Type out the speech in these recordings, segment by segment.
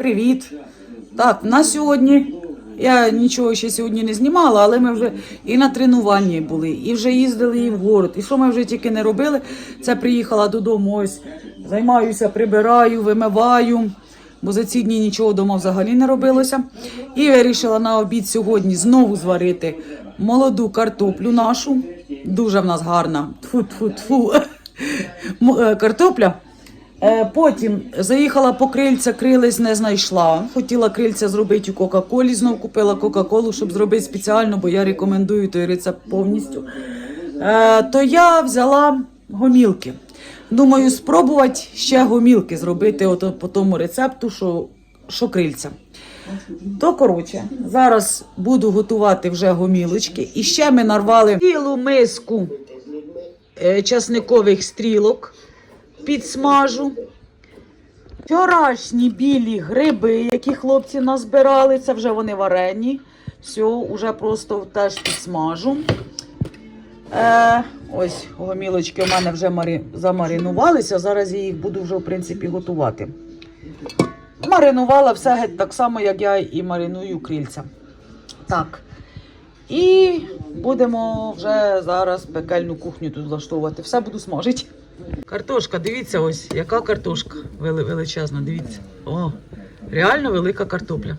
Привіт. Так, на сьогодні. Я нічого ще сьогодні не знімала, але ми вже і на тренуванні були, і вже їздили і в город. І що ми вже тільки не робили, це приїхала додому, ось займаюся, прибираю, вимиваю, бо за ці дні нічого вдома взагалі не робилося. І вирішила на обід сьогодні знову зварити молоду картоплю нашу. Дуже в нас гарна. Тфу-тфу-тфу. Е, Картопля. Е, Потім заїхала по крильця, крилець не знайшла. Хотіла крильця зробити у Кока-Колі. Знов купила Кока-Колу, щоб зробити спеціально, бо я рекомендую той рецепт повністю. Е, То я взяла гомілки. Думаю, спробувати ще гомілки зробити ото по тому рецепту, що, що крильця. То коротше, зараз буду готувати вже гомілочки. І ще ми нарвали цілу миску е, часникових стрілок підсмажу. Вчорашні білі гриби, які хлопці назбирали, це вже вони варені. Все, вже просто теж підсмажу. Е, ось гомілочки у мене вже мари... замаринувалися. Зараз я їх буду вже, в принципі, готувати. Маринувала все геть так само, як я і мариную крильця. Так. І будемо вже зараз пекельну кухню тут влаштовувати. Все буду смажити. Картошка, дивіться ось, яка картошка величезна, дивіться. О, реально велика картопля.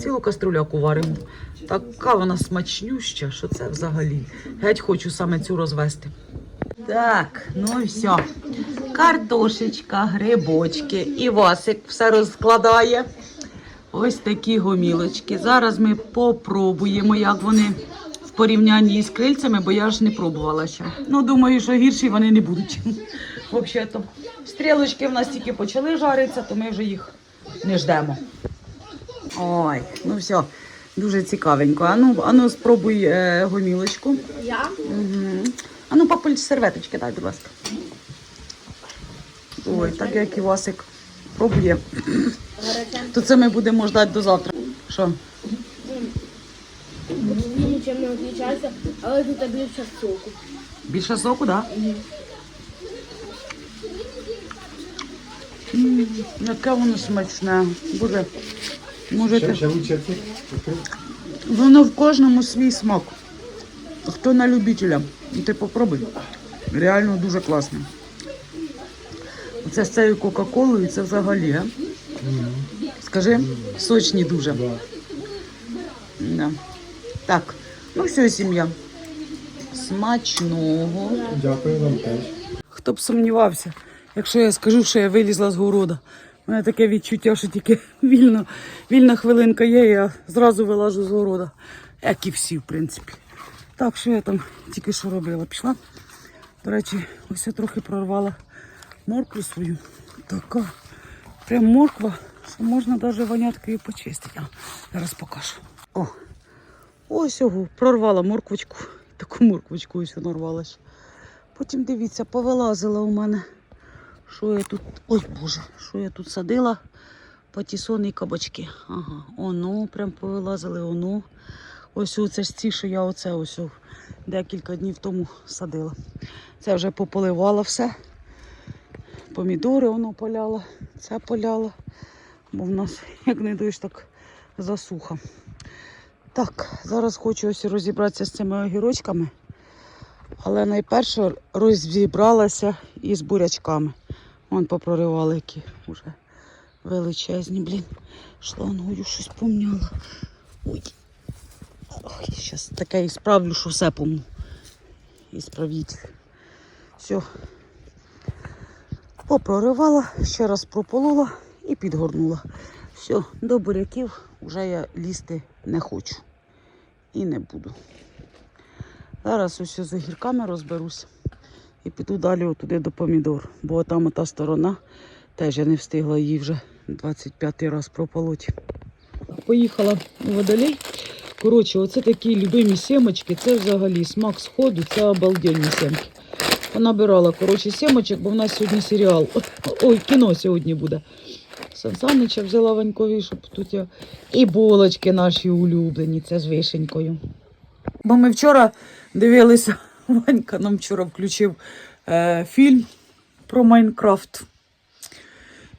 Цілу каструляку варимо. Така вона смачнюща, що це взагалі. Геть хочу саме цю розвести. Так, ну і все. Картошечка, грибочки. І Васик все розкладає. Ось такі гомілочки. Зараз ми попробуємо, як вони порівнянні із крильцями, бо я ж не пробувала ще. Ну, думаю, що гірші вони не будуть. Взагалі-то. Стрілочки в нас тільки почали жаритися, то ми вже їх не ждемо. Ой, ну все, дуже цікавенько. Ану, ану спробуй е, гомілочку. Я? Угу. Ану, папуль, серветочки дай, будь ласка. Ой, так як і Васик пробує. То це ми будемо ждати до завтра. Що? Він нічим не відрізняється, але тут більше соку. Більше соку, так? Да? Яке воно смачне. Боже, можете. Ще лучше це. Воно в кожному свій смак. Хто на любителя, ну, ти попробуй. Реально дуже класно. Оце з цією Кока-Колою, це взагалі, а? Скажи, сочні дуже. Да. Да. Так, ну все, сім'я. Смачного. Дякую вам теж. Хто б сумнівався, якщо я скажу, що я вилізла з города. У мене таке відчуття, що тільки вільно, вільна хвилинка є, я зразу вилажу з города. Як і всі, в принципі. Так, що я там тільки що робила? Пішла. До речі, ось я трохи прорвала моркву свою. Така прям морква, що можна навіть воняткою почистити. А, зараз покажу. О, ось ого, прорвала морквочку. Таку морквочку ось нарвалась. Потім дивіться, повилазила у мене. Що я тут. Ой Боже, що я тут садила? Патісони і кабачки. Ага, оно прям повилазили, оно. Ось оце ж ці, що я оце ось декілька днів тому садила. Це вже пополивала все. Помідори воно поляла, це поляла. Бо в нас, як не дощ, так засуха. Так, зараз хочу ось розібратися з цими огірочками. Але найперше розібралася із бурячками. Вон попроривали які вже величезні, блін. Шлангою щось помняла. Ой. Ой, зараз таке і справлю, що все помню. І справіть. Все. Попроривала, ще раз прополола і підгорнула. Все, до буряків вже я лізти не хочу. І не буду. Зараз ось з огірками розберусь і піду далі отуди до помідор. Бо там та сторона теж я не встигла її вже 25 раз прополоти. Поїхала водолей. Коротше, оце такі любимі сімочки, це взагалі смак сходу, це обалденні сімки. Понабирала, коротше, сімочок, бо в нас сьогодні серіал. Ой, кіно сьогодні буде. Сансанича взяла Ванькові, щоб тут я. І булочки наші улюблені, це з вишенькою. Бо ми вчора дивилися, Ванька нам вчора включив е, фільм про Майнкрафт.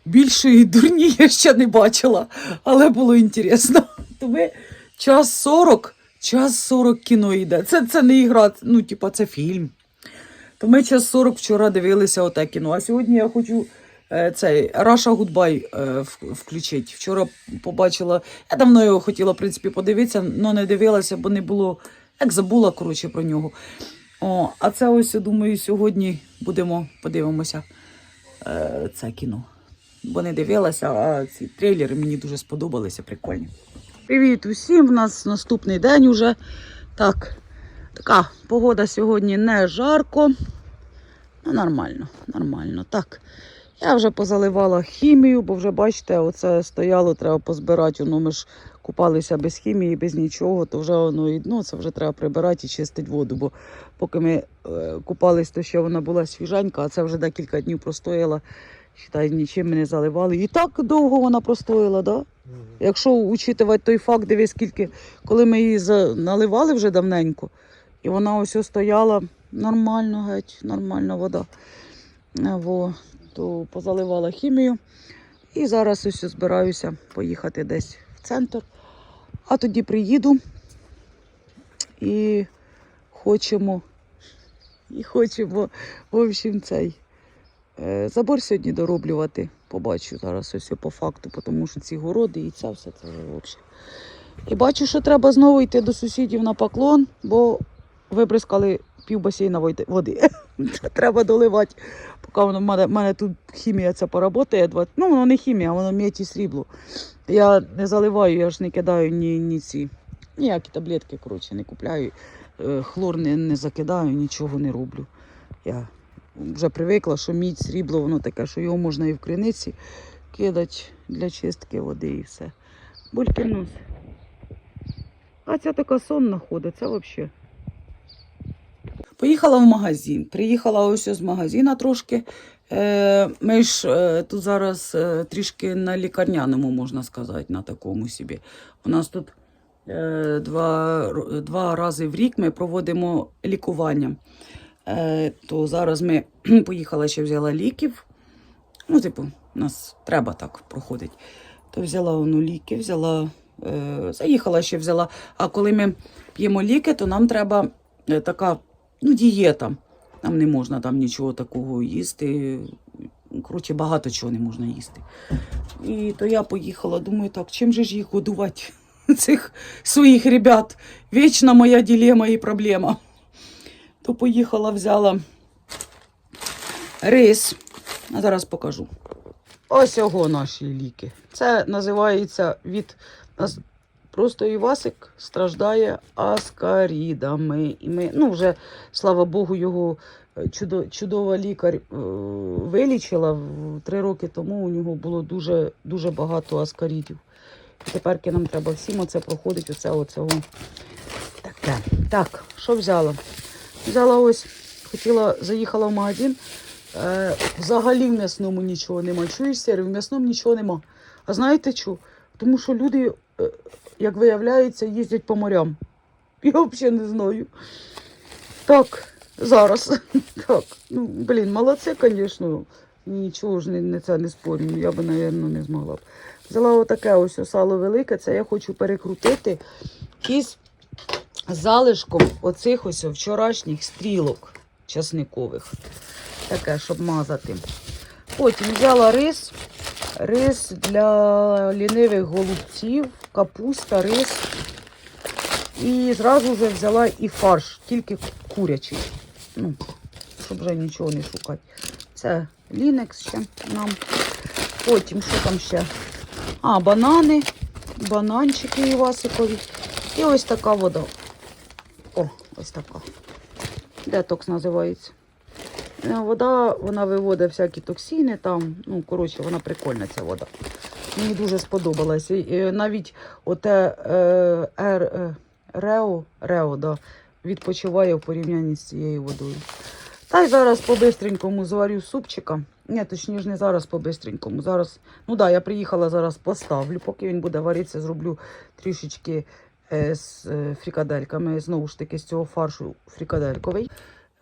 більшої дурні я ще не бачила, але було інтересно. То ми час 40, час 40 кіно йде. Це, це не ігра, ну, типа, це фільм. То ми час 40 вчора дивилися оте кіно. А сьогодні я хочу цей Раша Гудбай е, в- включити. Вчора побачила, я давно його хотіла, в принципі, подивитися, але не дивилася, бо не було, як забула, коротше, про нього. О, а це ось, я думаю, сьогодні будемо подивимося е, це кіно. Бо не дивилася, а ці трейлери мені дуже сподобалися, прикольні. Привіт усім! В нас наступний день уже. Так, така погода сьогодні не жарко. Ну, нормально, нормально. Так. Я вже позаливала хімію, бо вже бачите, оце стояло, треба позбирати. Воно ми ж купалися без хімії, без нічого, то вже воно і дно, це вже треба прибирати і чистити воду. Бо поки ми е, купались, то ще вона була свіженька, а це вже декілька днів простояла. Считай, нічим не заливали. І так довго вона простояла, да? Якщо учитувати той факт, дивись, скільки, коли ми її наливали вже давненько, і вона ось стояла нормально, геть, нормальна вода. Во, то позаливала хімію. І зараз ось збираюся поїхати десь в центр. А тоді приїду і хочемо, і хочемо, в общем, цей е, забор сьогодні дороблювати. Побачу зараз ось по факту, тому що ці городи і це все це вже. І бачу, що треба знову йти до сусідів на поклон, бо вибризкали пів басейна води- треба доливати. Поки воно в мене, в мене тут хімія ця поработає. Ну, воно не хімія, воно медь і срібло. Я не заливаю, я ж не кидаю ні, ні ці. Ніякі таблетки, коротше, не купляю. Е, Хлор не, не закидаю, нічого не роблю. Я вже привикла, що мідь, срібло, воно таке, що його можна і в криниці кидати для чистки води і все. Булькін нос. А ця така сонна ходить, це взагалі. Поїхала в магазин. Приїхала ось з магазина трошки. Е, Ми ж е, тут зараз е, трішки на лікарняному, можна сказати, на такому собі. У нас тут два, два рази в рік ми проводимо лікування. То зараз ми поїхала ще взяла ліків. Ну, типу, нас треба так проходить. То взяла воно ліки, взяла, заїхала ще взяла. А коли ми п'ємо ліки, то нам треба така ну, дієта. Нам не можна там нічого такого їсти. Коротше, багато чого не можна їсти. І то я поїхала, думаю, так, чим же ж їх годувати, цих своїх ребят? Вічна моя ділема і проблема. То поїхала, взяла рис. А зараз покажу. Ось його наші ліки. Це називається від просто Івасик страждає аскарідами. І ми, ну, вже, слава Богу, його е, чудо, чудова лікар е, вилічила. Три роки тому у нього було дуже, дуже багато аскарідів. І тепер нам треба всім оце проходить, оце оцього. Таке. Так, що взяла? Взяла ось, хотіла, заїхала в магазин. Е, взагалі в м'ясному нічого нема. Чуєш, Сері, в м'ясному нічого нема. А знаєте що? Тому що люди, як виявляється, їздять по морям. Я взагалі не знаю. Так, зараз. Так, ну, блін, молодці, звісно. Нічого ж не, це не спорю. Я би, напевно, не змогла б. Взяла отаке ось сало велике, це я хочу перекрутити із залишком оцих ось вчорашніх стрілок часникових. Таке, щоб мазати. Потім взяла рис. Рис для лінивих голубців, капуста, рис. І зразу вже взяла і фарш, тільки курячий. Ну, щоб вже нічого не шукати. Це лінекс ще нам. Потім що там ще? А, банани, бананчики Івасикові. І ось така вода. О, ось така. Детокс називається. Е, Вода, вона виводить всякі токсини там. Ну, коротше, вона прикольна ця вода. Мені дуже сподобалася. Навіть оте е, е, Рео, Рео да, відпочиває в порівнянні з цією водою. Та й зараз по-бистренькому зварю супчика. Ні, точніше, не зараз по-бистренькому. Зараз, ну да, я приїхала зараз поставлю. Поки він буде варитися, зроблю трішечки е, з е, фрикадельками. Знову ж таки, з цього фаршу фрикадельковий.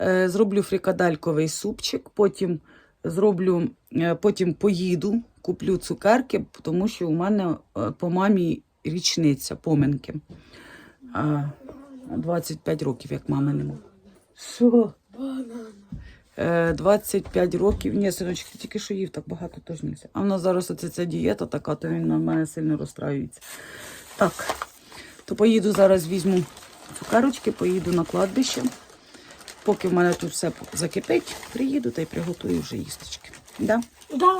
Е, зроблю фрикадельковий супчик, потім зроблю, е, потім поїду куплю цукерки, тому що у мене е, по мамі річниця поминки. 25 років, як маминому. Що? Е, 25 років. Ні, синочок, ти тільки що їв так багато тож нельзя. А в нас зараз оце ця дієта така, то він на мене сильно розстраюється. Так, то поїду зараз візьму цукерочки, поїду на кладбище. Поки в мене тут все закипить, приїду та й приготую вже їсточки. Да? Да.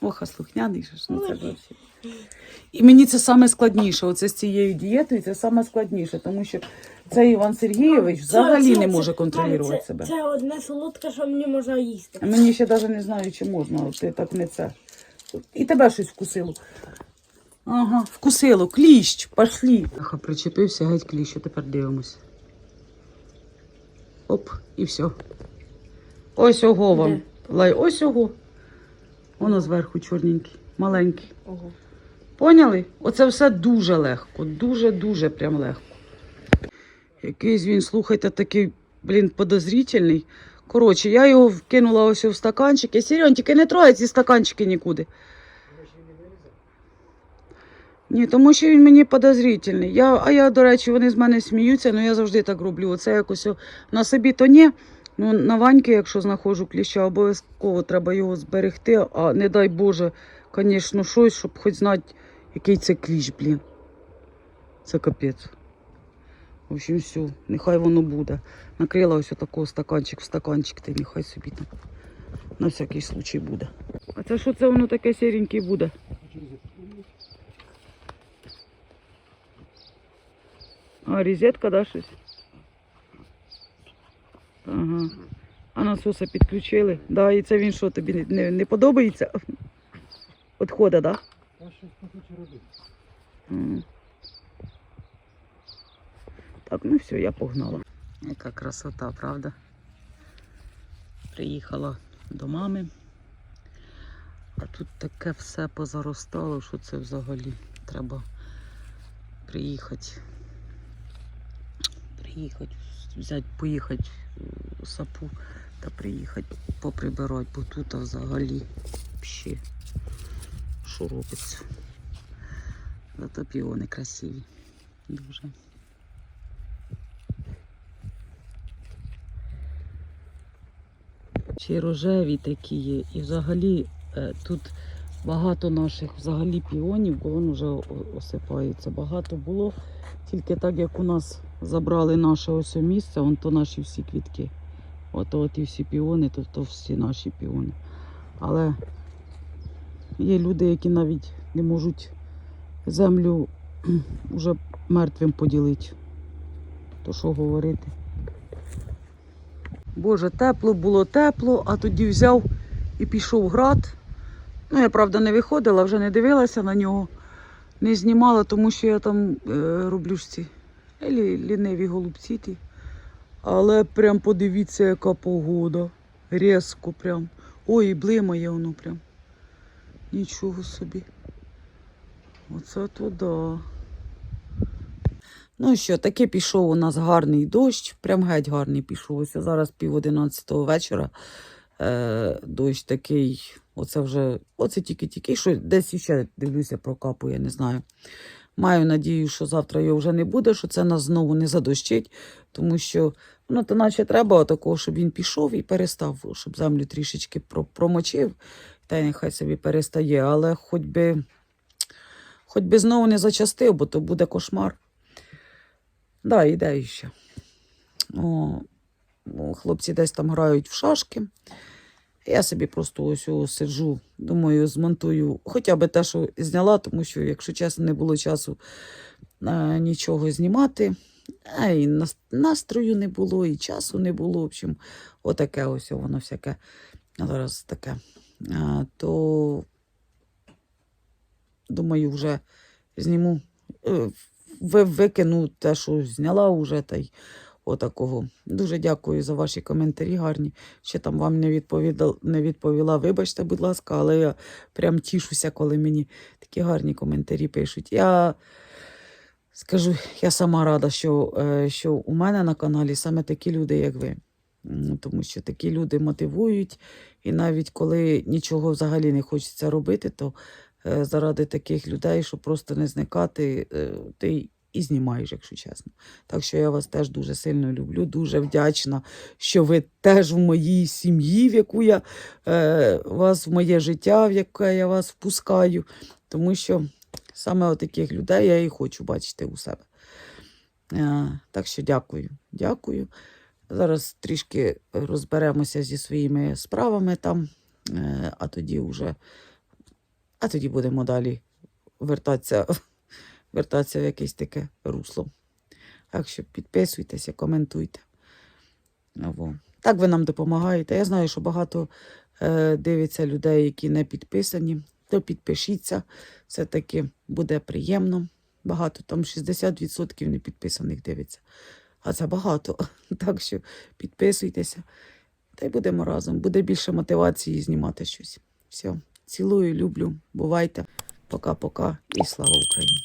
Ох, а слухняний ж, ну це вообще. І мені це саме складніше. Оце з цією дієтою це саме складніше, тому що цей Іван Сергійович взагалі не може контролювати себе. Це одне солодке, що мені можна їсти. Мені ще навіть не знаю, чи можна. Ти так не це. І тебе щось вкусило. Ага, вкусило, кліщ, пошлі. Ага, причепився геть кліщ, а тепер дивимося. Оп, і все. Ось ого вам. Де? Лай, ось ого. Воно зверху чорненький, маленький. Ого. Поняли? Оце все дуже легко. Дуже-дуже прям легко. Якийсь він, слухайте, такий, блін, подозрительний. Коротше, я його вкинула ось в стаканчики. Сірьон, тільки не трогай ці стаканчики нікуди. Ні, тому що він мені подозрительний. Я, а я, до речі, вони з мене сміються, але я завжди так роблю. Оце якось на собі то ні. Ну, на ваньки, якщо знаходжу кліща, обов'язково треба його зберегти, а не дай Боже, звісно, щось, щоб хоч знати, який це кліщ, блін. Це капець. В общем, все, нехай воно буде. Накрила ось такого стаканчик в стаканчик, та й нехай собі там на всякий случай буде. А це що це воно таке сіреньке буде? А, розетка, да, щось? Ага. А насоса підключили. Да, і це він що, тобі не, не, подобається? Отхода, да? Я щось не хочу робити. М. Так, ну все, я погнала. Яка красота, правда? Приїхала до мами. А тут таке все позаростало, що це взагалі треба приїхати. Приїхати, взяти, поїхати в сапу та приїхати поприбирати, бо тут взагалі ще що робиться. Зато піони красиві. Дуже. Ще рожеві такі є. І взагалі е, тут багато наших взагалі піонів, бо він вже осипається. Багато було. Тільки так як у нас забрали наше ось місце, вон то наші всі квітки. От от і всі піони, то, то всі наші піони. Але є люди, які навіть не можуть землю уже мертвим поділити. То що говорити? Боже, тепло було тепло, а тоді взяв і пішов град. Ну, я правда не виходила, вже не дивилася на нього, не знімала, тому що я там е, роблю ж ці лі, ліниві голубці. ті. Але прям подивіться, яка погода. Різко прям. Ой, і блимає воно прям. Нічого собі. Оце то да. Ну що, таки пішов у нас гарний дощ, прям геть гарний пішов. Ось зараз пів одинадцятого вечора. Е, дощ такий, оце вже, оце тільки-тільки, що десь іще дивлюся, прокапує, не знаю. Маю надію, що завтра його вже не буде, що це нас знову не задощить, тому що ну, то наче треба такого, щоб він пішов і перестав, щоб землю трішечки промочив, та й нехай собі перестає, але хоч би, хоч би знову не зачастив, бо то буде кошмар. Да, іде ще. О, хлопці десь там грають в шашки. Я собі просто ось сиджу, думаю, змонтую хоча б те, що зняла, тому що, якщо чесно, не було часу е, нічого знімати. А і настрою не було, і часу не було. В общем, отаке ось воно всяке. Зараз таке. А, то думаю, вже зніму. е, викину те, що зняла вже, та й отакого. Дуже дякую за ваші коментарі гарні. Ще там вам не, не відповіла. Вибачте, будь ласка, але я прям тішуся, коли мені такі гарні коментарі пишуть. Я скажу, я сама рада, що, е, що у мене на каналі саме такі люди, як ви. Тому що такі люди мотивують, і навіть коли нічого взагалі не хочеться робити, то е, заради таких людей, щоб просто не зникати, е, ти і знімаєш, якщо чесно. Так що я вас теж дуже сильно люблю, дуже вдячна, що ви теж в моїй сім'ї, в яку я е, вас в моє життя, в яке я вас впускаю. Тому що саме таких людей я і хочу бачити у себе. Е, так що дякую, дякую. Зараз трішки розберемося зі своїми справами там, е, а тоді вже, а тоді будемо далі вертатися, вертатися в якесь таке русло. Так що підписуйтеся, коментуйте. Во. Так ви нам допомагаєте. Я знаю, що багато е, дивиться людей, які не підписані, то підпишіться. Все-таки буде приємно. Багато, там 60% непідписаних дивиться. А це багато. Так що підписуйтеся. Та й будемо разом. Буде більше мотивації знімати щось. Все. Цілую, люблю. Бувайте. Пока-пока і слава Україні!